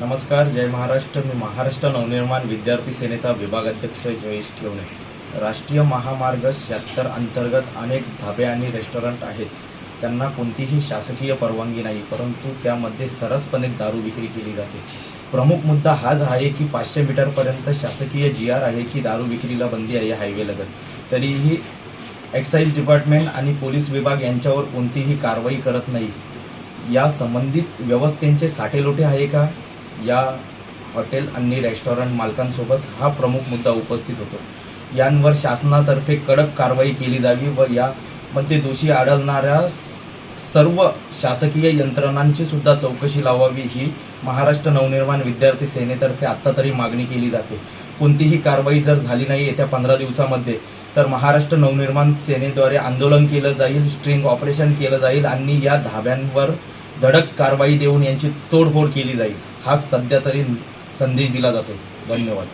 नमस्कार जय महाराष्ट्र. मी महाराष्ट्र नवनिर्माण विद्यार्थी सेनेचा विभागाध्यक्ष जयेश ठेवणे. राष्ट्रीय महामार्ग शहात्तर अंतर्गत अनेक धाबे आणि रेस्टॉरंट आहेत. त्यांना कोणतीही शासकीय परवानगी नाही परंतु त्यामध्ये सरसपणे दारू विक्री केली जाते. प्रमुख मुद्दा हाच आहे की पाचशे मीटरपर्यंत शासकीय जी आर आहे की दारू विक्रीला बंदी आहे हायवे लगत. तरीही एक्साईज डिपार्टमेंट आणि पोलीस विभाग यांच्यावर कोणतीही कारवाई करत नाही. या संबंधित व्यवस्थेचे साठेलोटे आहे का? या हॉटेल आणि रेस्टॉरंट मालकांसोबत हा प्रमुख मुद्दा उपस्थित होतो. यांवर शासनातर्फे कडक कारवाई केली जावी व यामध्ये दोषी आढळणाऱ्या स- सर्व शासकीय यंत्रणांची सुद्धा चौकशी लावावी ही महाराष्ट्र नवनिर्माण विद्यार्थी सेनेतर्फे आत्ता तरी मागणी केली जाते. कोणतीही कारवाई जर झाली नाही येत्या पंधरा दिवसामध्ये तर महाराष्ट्र नवनिर्माण सेनेद्वारे आंदोलन केलं जाईल स्ट्रिंग ऑपरेशन केलं जाईल आणि या धाब्यांवर धडक कारवाई देऊन यांची तोडफोड केली जाईल हा सध्या तरी संदेश दिला जातो धन्यवाद.